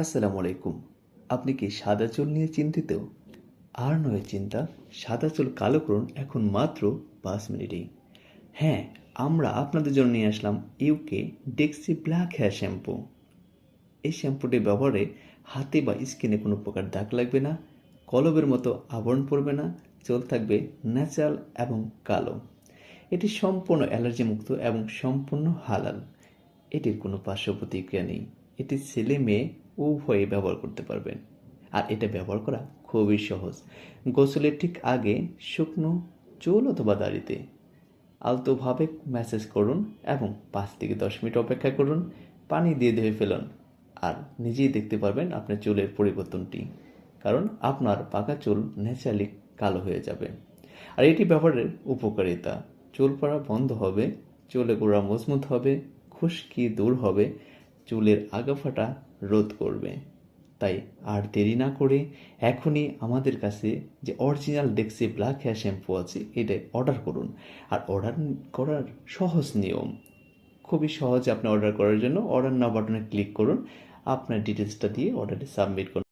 আসসালামু আলাইকুম। আপনি কি সাদা চুল নিয়ে চিন্তিত? আর নয় চিন্তা, সাদা চুল কালো করুন এখন মাত্র পাঁচ মিনিটেই। হ্যাঁ আমরা আপনাদের জন্য নিয়ে আসলাম UK Dexy black hair shampoo এই শ্যাম্পুটি ব্যবহারে হাতে বা স্কিনে কোনো প্রকার দাগ লাগবে না, কলবের মতো আবরণ পড়বে না, চুল থাকবে ন্যাচারাল এবং কালো। এটি সম্পূর্ণ অ্যালার্জি মুক্ত এবং সম্পূর্ণ হালাল। এটির কোনো পার্শ্ব প্রতিক্রিয়া নেই। এটি ছেলে মেয়ে উভয়ে ব্যবহার করতে পারবেন। আর এটা ব্যবহার করা খুবই সহজ। গোসলের ঠিক আগে শুকনো চুল অথবা দাড়িতে আলতোভাবে ম্যাসেজ করুন এবং পাঁচ থেকে দশ মিনিট অপেক্ষা করুন। পানি দিয়ে ধুয়ে ফেলুন। আর নিজেই দেখতে পারবেন আপনার চুলের পরিবর্তনটি। কারণ আপনার পাকা চুল ন্যাচারালি কালো হয়ে যাবে। আর এটি ব্যবহারের উপকারিতা। চুল পড়া বন্ধ হবে, চুলে গোড়া মজবুত হবে, খুশকি দূর হবে। চুলের আগাফাটা রোধ করবে। তাই আর দেরি না করে এখনই আমাদের কাছে যে original Dexy black hair shampoo আছে, এটা অর্ডার করুন। আর অর্ডার করার সহজ নিয়ম, খুবই সহজ আপনি অর্ডার করার জন্য অর্ডার না বাটনে ক্লিক করুন। আপনার ডিটেলসটা দিয়ে অর্ডারটি সাবমিট করুন।